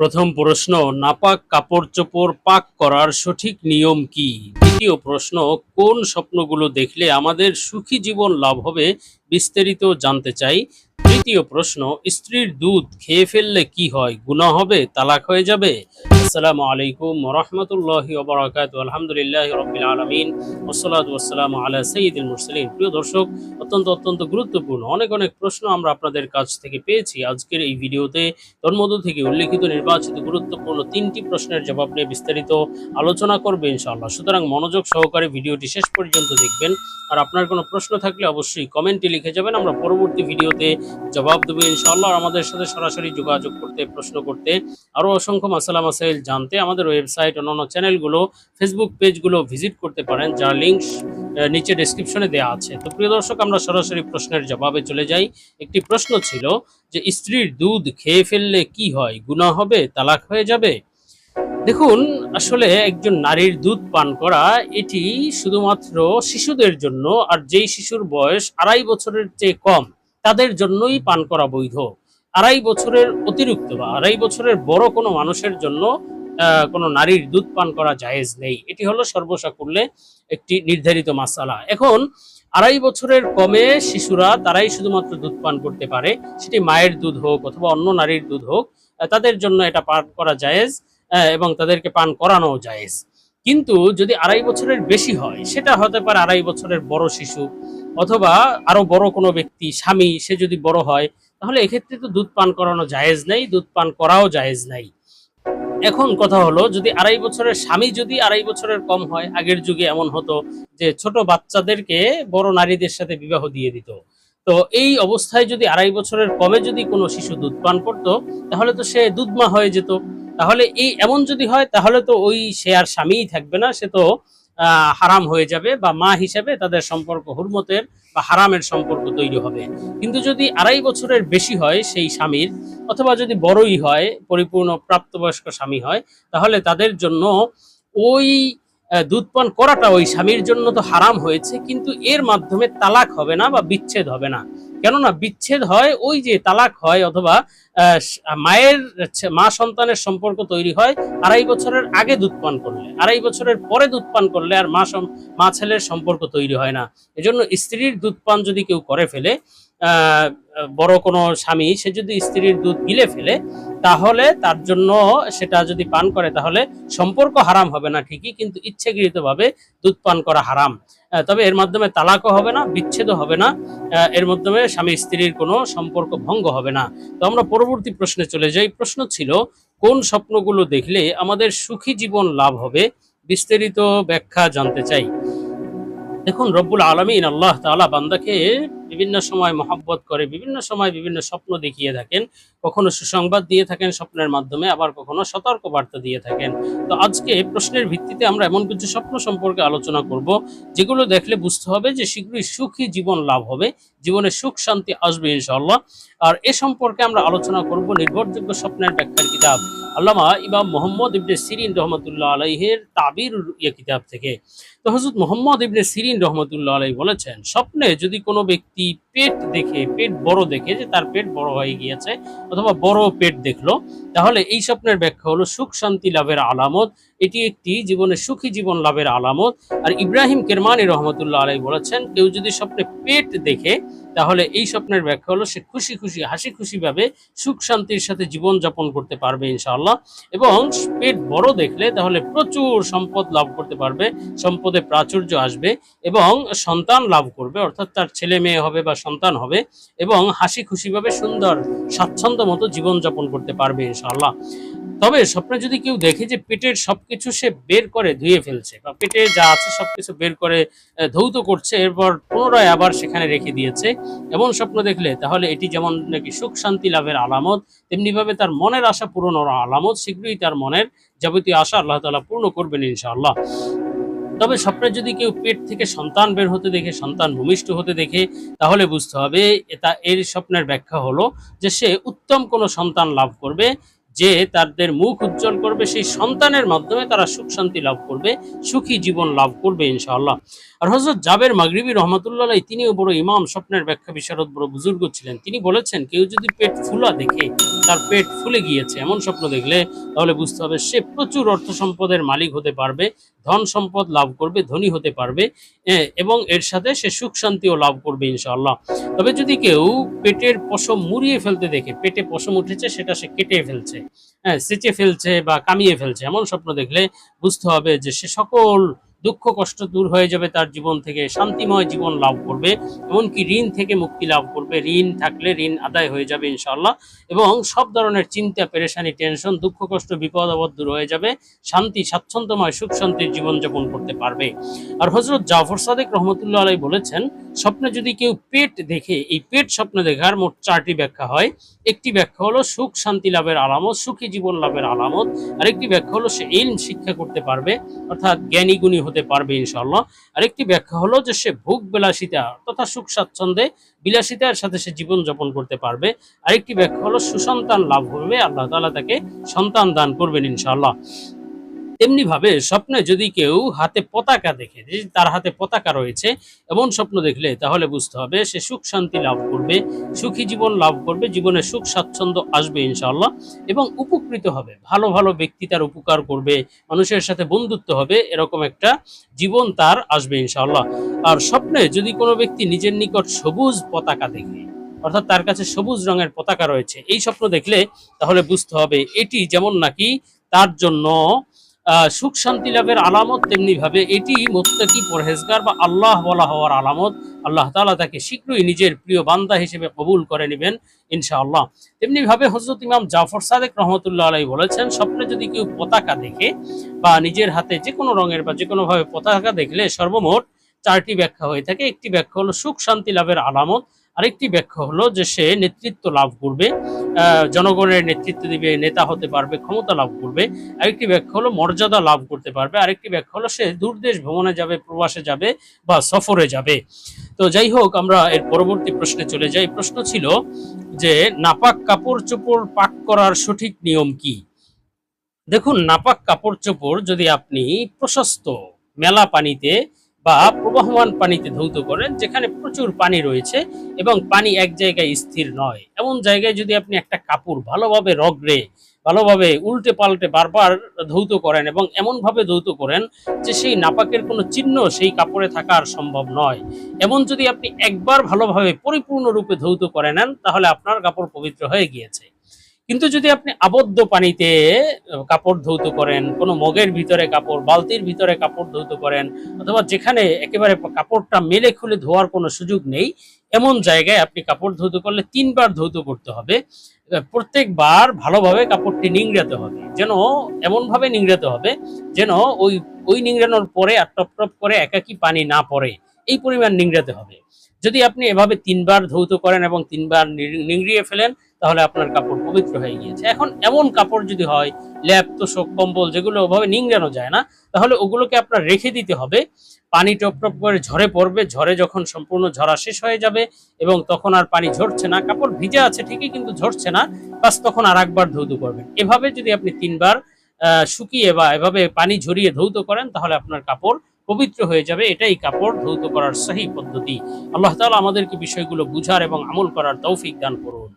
প্রথম প্রশ্ন, নাপাক কাপড় চোপড় পাক করার সঠিক নিয়ম কি? দ্বিতীয় প্রশ্ন, কোন স্বপ্নগুলো দেখলে আমাদের সুখী জীবন লাভ হবে বিস্তারিত জানতে চাই। তৃতীয় প্রশ্ন, স্ত্রীর দুধ খেয়ে ফেললে কি হয়? গুণা হবে? তালাক হয়ে যাবে? আসসালামু আলাইকুম রহমতুল্লাহি ওবরাকাত আলহামদুলিল্লাহ রবিল আলমিন। ওসলাত ওসালাম আলা সঈদুল মুরসালিন। প্রিয় দর্শক, অত্যন্ত অত্যন্ত গুরুত্বপূর্ণ অনেক অনেক প্রশ্ন আমরা আপনাদের কাছ থেকে পেয়েছি আজকের এই ভিডিওতে। তন্মধ্য থেকে উল্লেখিত নির্বাচিত গুরুত্বপূর্ণ তিনটি প্রশ্নের জবাব নিয়ে বিস্তারিত আলোচনা করবে ইনশাআল্লাহ। সুতরাং মনোযোগ সহকারে ভিডিওটি শেষ পর্যন্ত দেখবেন। আর আপনার কোনো প্রশ্ন থাকলে অবশ্যই কমেন্টে লিখে যাবেন। আমরা পরবর্তী ভিডিওতে জবাব দেবো ইনশাআল্লাহ। আর আমাদের সাথে সরাসরি যোগাযোগ করতে, প্রশ্ন করতে আরও অসংখ্য মাসালা মাসাইল জানতে আমাদের ওয়েবসাইট অন্যান্য চ্যানেলগুলো ফেসবুক পেজগুলো ভিজিট করতে পারেন, যার লিঙ্ক নিচে ডেসক্রিপশনে দেওয়া আছে। তো প্রিয় দর্শক, আমরা সরাসরি প্রশ্নের জবাবে চলে যাই। একটি প্রশ্ন ছিল যে, স্ত্রীর দুধ খেয়ে ফেললে কি হয়? গুনাহ হবে? তালাক হয়ে যাবে? দেখুন, আসলে একজন নারীর দুধ পান করা, এটি শুধুমাত্র শিশুদের জন্য, আর যেই শিশুর বয়স আড়াই বছরের চেয়ে কম, তাদের জন্যই পান করা বৈধ। আড়াই বছরের অতিরিক্ত বা আড়াই বছরের বড় কোনো মানুষের জন্য কোনো নারীর দুধ পান করা জায়েজ নেই। এটি হলো সর্বসাকুল্যে একটি নির্ধারিত মাসালা। এখন, আড়াই বছরের কমে শিশুরা তারাই শুধুমাত্র দুধ পান করতে পারে। সেটি মায়ের দুধ হোক অথবা অন্য নারীর দুধ হোক তাদের জন্য এটা পান করা জায়েজ এবং তাদেরকে পান করানো জায়েজ। কিন্তু যদি আড়াই বছরের বেশি হয়, সেটা হতে পারে আড়াই বছরের বড় শিশু অথবা আরও বড় কোনো ব্যক্তি, স্বামী, সে যদি বড় হয় তাহলে এক্ষেত্রে তো দুধ পান করানো জায়েজ নেই, দুধ পান করাও জায়েজ নাই। এখন কথা হলো, যদি আড়াই বছরের স্বামী যদি আড়াই বছরের কম হয়, আগের যুগে এমন হতো যে ছোট বাচ্চাদেরকে বড় নারীদের সাথে বিবাহ দিয়ে দিত। তো এই অবস্থায় যদি আড়াই বছরের কমে যদি কোনো শিশু দুধ পান করতো, তাহলে তো সে দুধমা হয়ে যেত। তাহলে এই এমন যদি হয়, তাহলে তো ওই সে আর স্বামীই থাকবে না, সে তো হারাম হয়ে যাবে বা মা হিসেবে তাদের সম্পর্ক হুরমতের বা হারামের সম্পর্ক তৈরি হবে। কিন্তু যদি আড়াই বছরের বেশি হয় সেই স্বামীর অথবা যদি বড়ই হয়, পরিপূর্ণ প্রাপ্তবয়স্ক স্বামী হয়, তাহলে তাদের জন্য ওই দুধ পান করাটা ওই স্বামীর জন্য তো হারাম হয়েছে, কিন্তু এর মাধ্যমে তালাক হবে না বা বিচ্ছেদ হবে না। কেননা বিচ্ছেদ হয় ওই যে তালাক হয় অথবা মায়ের মা সন্তানের সম্পর্ক তৈরি হয়, আড়াই বছরের আগে দুধ পান করলে, আড়াই বছরের পরে দুধ পান করলে আর মা মা ছেলের সম্পর্ক তৈরি হয় না। এজন্য স্ত্রীর দুধ পান যদি কেউ করে ফেলে বড় কোনো স্বামী, সে যদি স্ত্রীর দুধ গিলে ফেলে, তাহলে তার জন্য সেটা যদি পান করে, তাহলে সম্পর্ক হারাম হবে না ঠিকই, কিন্তু ইচ্ছাকৃতভাবে দুধ পান করা হারাম। তবে এর মাধ্যমে তালাকও হবে না, বিচ্ছেদও হবে না এর মাধ্যমে স্বামী স্ত্রীর কোনো সম্পর্ক ভঙ্গ হবে না। তো আমরা পরবর্তী প্রশ্নে চলে যাই। প্রশ্ন ছিল, কোন স্বপ্নগুলো দেখলে আমাদের সুখী জীবন লাভ হবে? বিস্তারিত ব্যাখ্যা জানতে চাই। দেখুন, রব্বুল আলমিন আল্লাহ তাআলা বান্দাকে বিভিন্ন সময় মহাব্বত করে, বিভিন্ন সময় বিভিন্ন স্বপ্ন দেখিয়ে থাকেন, কখনো সুসংবাদ দিয়ে থাকেন স্বপ্নের মাধ্যমে, আবার কখনো সতর্ক বার্তা দিয়ে থাকেন। তো আজকে প্রশ্নের ভিত্তিতে আমরা এমন কিছু স্বপ্ন সম্পর্কে আলোচনা করব, যেগুলো দেখলে বুঝতে হবে যে শীঘ্রই সুখী জীবন লাভ হবে, জীবনে সুখ শান্তি আসবে ইনশাল্লাহ আর এ সম্পর্কে আমরা আলোচনা করব নির্ভরযোগ্য স্বপ্নের ব্যাখ্যার কিতাব। আল্লামা ইমাম মোহাম্মদ ইবনে সিরিন রহমতুল্লাহ আলহের তাবির ইয়ে কিতাব থেকে। তো হজরত মোহাম্মদ ইবনে সিরিন রহমতুল্লাহ আলহী বলেছেন, স্বপ্নে যদি কোনো ব্যক্তি পেট দেখে, পেট বড় দেখে যে তার পেট বড় হয়ে গিয়েছে অথবা বড় পেট দেখল, তাহলে এই স্বপ্নের ব্যাখ্যা হলো সুখ শান্তি লাভের আলামত এটি একটি জীবনে সুখী জীবন লাভের আলামত। আর ইব্রাহিম কেরমানি রহমতুল্লাহ আলাই বলেছেন, কেউ যদি স্বপ্নে পেট দেখে, তাহলে এই স্বপ্নের ব্যাখ্যা হলো সে খুশি খুশি, হাসি খুশি ভাবে সুখ শান্তির সাথে জীবন যাপন করতে পারবে ইনশাআল্লাহ। এবং পেট বড় দেখলে তাহলে প্রচুর সম্পদ লাভ করতে পারবে, সম্পদে প্রাচুর্য আসবে এবং সন্তান লাভ করবে, অর্থাৎ তার ছেলে মেয়ে হবে বা সন্তান হবে এবং হাসি খুশিভাবে সুন্দর, স্বাচ্ছন্দ্য মতো জীবনযাপন করতে পারবে ইনশাআল্লাহ। তবে স্বপ্নে যদি কেউ দেখে যে পেটের সবকিছু সে বের করে ধুয়ে ফেলছে। বা পেটে যা আছে সবকিছু বের করে ধৌত করছে, এরপর পুনরায় আবার সেখানে রেখে দিয়েছে। এমন স্বপ্ন দেখলে তাহলে এটি যেমন নাকি সুখ শান্তি লাভের আলামত, তেমনিভাবে তার মনের আশা পূরণ হওয়ার আলামত, শীঘ্রই তার মনের যাবতীয় আশা আল্লাহ তাআলা পূর্ণ করবেন ইনশাআল্লাহ। তবে স্বপ্নে যদি কেউ পেট থেকে সন্তান বের হতে দেখে, সন্তান ভূমিষ্ঠ হতে দেখে, তাহলে বুঝতে হবে, এটা এর স্বপ্নের ব্যাখ্যা হলো যে সে উত্তম কোনো সন্তান লাভ করবে যে তাদের মুখ উজ্জ্বল করবে, সেই সন্তানের মাধ্যমে তারা সুখ শান্তি লাভ করবে, সুখী জীবন লাভ করবে ইনশাআল্লাহ। আর হজরত জাবের মাগরিবি রহমতুল্লাহ তিনিও বড় ইমাম, স্বপ্নের ব্যাখ্যা বিশারদ, বড় বুজুর্গ ছিলেন। তিনি বলেছেন, কেউ যদি পেট ফুলা দেখে, তার পেট ফুলে গিয়েছে এমন স্বপ্ন দেখলে, তাহলে বুঝতে হবে সে প্রচুর অর্থ সম্পদের মালিক হতে পারবে, ধন সম্পদ লাভ করবে, ধনী হতে পারবে এবং এর সাথে সে সুখ শান্তিও লাভ করবে ইনশাআল্লাহ। তবে যদি কেউ পেটের পশম মুড়িয়ে ফেলতে দেখে, পেটে পশম উঠেছে, সেটা সে কেটে ফেলছে। হ্যাঁ সেচে ফেলছে বা কামিয়ে ফেলছে এমন স্বপ্ন দেখলে বুঝতে হবে যে সে সকল দুঃখ, কষ্ট দূর হয়ে যাবে তার জীবন থেকে। শান্তিময় জীবন লাভ করবে, এমনকি ঋণ থেকে মুক্তি লাভ করবে। ঋণ থাকলে ঋণ আদায় হয়ে যাবে ইনশাআল্লাহ। এবং সব ধরনের চিন্তা, পেরেশানি, টেনশন, দুঃখ, কষ্ট, বিপদ, আপদ দূর হয়ে যাবে। শান্তি, স্বাচ্ছন্দ্যময়, সুখ শান্তির জীবনযাপন করতে পারবে। আর হজরত জাফর সাদেক রহমতুল্লাহ আলাই বলেছেন, স্বপ্নে যদি কেউ পেট দেখে, এই পেট স্বপ্ন দেখার মোট চারটি ব্যাখ্যা হয়। একটি ব্যাখ্যা হলো সুখ, শান্তি লাভের আলামত, সুখী জীবন লাভের আলামত। আরেকটি ব্যাখ্যা হলো সে ইলম শিক্ষা করতে পারবে, অর্থাৎ জ্ঞানী গুণী হতে পারবে ইনশাল্লাহ আরেকটি ব্যাখ্যা হলো যে সে ভোগ বিলাসিতা তথা সুখ স্বাচ্ছন্দ্যে বিলাসিতার সাথে সে জীবনযাপন করতে পারবে। আরেকটি ব্যাখ্যা হলো সুসন্তান লাভ করবে আল্লাহ তালা তাকে সন্তান দান করবেন ইনশাআল্লাহ। তেমনি ভাবে স্বপ্নে যদি কেউ হাতে পতাকা দেখে তার হাতে পতাকা রয়েছে এমন স্বপ্ন দেখলে তাহলে বুঝতে হবে সে সুখ শান্তি লাভ করবে, সুখী জীবন লাভ করবে, জীবনে সুখ স্বাচ্ছন্দ্য আসবে ইনশাআল্লাহ এবং উপকৃত হবে। ভালো ভালো ব্যক্তি তার উপকার করবে, মানুষের সাথে বন্ধুত্ব হবে, এরকম একটা জীবন তার আসবে ইনশাআল্লাহ। আর স্বপ্নে যদি কোনো ব্যক্তি নিজের নিকট সবুজ পতাকা দেখে, অর্থাৎ তার কাছে সবুজ রঙের পতাকা রয়েছে, এই স্বপ্ন দেখলে তাহলে বুঝতে হবে এটি যেমন নাকি তার জন্য সুখ শান্তি লাভের আলামত তেমনি ভাবে এটি মোত্তাকি পরহেজগার বা আল্লাহ বলা হওয়ার আলামত। আল্লাহ তালা তাকে শীঘ্রই নিজের প্রিয় বান্দা হিসেবে কবুল করে নেবেন ইনশাআল্লাহ। তেমনি ভাবে হজরত ইমাম জাফর সাদেক রহমতুল্লাহ আলাই বলেছেন, স্বপ্নে যদি কেউ পতাকা দেখে বা নিজের হাতে যে কোনো রঙের বা যে কোনো ভাবে পতাকা দেখলে সর্বমোট চারটি ব্যাখ্যা হয়ে থাকে। একটি ব্যাখ্যা হলো, সুখ শান্তি লাভের আলামত আরেকটি ব্যাখ্যা হলো যে সে নেতৃত্ব লাভ করবে জনগণের নেতৃত্ব দিবে, নেতা হতে পারবে, ক্ষমতা লাভ করবে। আরেকটি ব্যাখ্যা হলো মর্যাদা লাভ করতে পারবে। আরেকটি ব্যাখ্যা হলো সে দূরদেশ ভ্রমণে যাবে, প্রবাসে যাবে বা সফরে যাবে। তো যাই হোক, আমরা এর পরবর্তী প্রশ্নে চলে যাই। প্রশ্ন ছিল যে নাপাক কাপড় চোপড় পাক করার সঠিক নিয়ম কি? দেখুন, নাপাক কাপড় চোপড় যদি আপনি প্রশস্ত মেলা পানিতে বা প্রবাহমান পানিতে ধৌত করেন, যেখানে প্রচুর পানি রয়েছে এবং পানি এক জায়গায় স্থির নয়। এমন জায়গায় যদি আপনি একটা কাপড় ভালোভাবে রগড়ে, ভালোভাবে উল্টে পাল্টে বারবার ধৌত করেন এবং এমনভাবে ধৌত করেন যে সেই নাপাকের কোনো চিহ্ন সেই কাপড়ে থাকা আর সম্ভব নয়। এমন যদি আপনি একবার ভালোভাবে পরিপূর্ণরূপে ধৌত করে নেন, তাহলে আপনার কাপড় পবিত্র হয়ে গিয়েছে। কিন্তু যদি আপনি আবদ্ধ পানিতে কাপড় ধৌত করেন, কোনো মগের ভিতরে কাপড়, বালতির ভিতরে কাপড় ধৌত করেন, অথবা যেখানে একেবারে কাপড়টা মেলে খুলে ধোয়ার কোনো সুযোগ নেই, এমন জায়গায় আপনি কাপড় ধৌত করলে তিনবার ধৌত করতে হবে। প্রত্যেকবার ভালোভাবে কাপড়টি নিংড়াতে হবে। যেন এমনভাবে নিংড়াতে হবে যেন ওই ওই নিংড়ানোর পরে আর টপ টপ করে একাকি পানি না পড়ে। এই পরিমাণ নিংড়াতে হবে। যদি আপনি এভাবে তিনবার ধৌত করেন এবং তিনবার নিংড়িয়ে ফেলেন তাহলে আপনার কাপড় পবিত্র হয়ে গিয়েছে। এখন এমন কাপড় যদি হয়, ল্যাপ, তোষক, কম্বল যেগুলো ওভাবে নিংড়ানো যায় না, তাহলে ওগুলোকে আপনার রেখে দিতে হবে। পানি টপ টপ করে ঝরে পড়বে, ঝরে যখন সম্পূর্ণ ঝরা শেষ হয়ে যাবে এবং তখন আর পানি ঝরছে না। কাপড় ভিজে আছে ঠিকই কিন্তু ঝরছে না, বাস তখন আর একবার ধৌত করবেন। এভাবে যদি আপনি তিনবার শুকিয়ে বা এভাবে পানি ঝরিয়ে ধৌত করেন, তাহলে আপনার কাপড় পবিত্র হয়ে যাবে। এটাই কাপড় ধৌত করার সহি পদ্ধতি। আল্লাহ তাআলা আমাদেরকে বিষয়গুলো বুঝার এবং আমল করার তৌফিক দান করুন।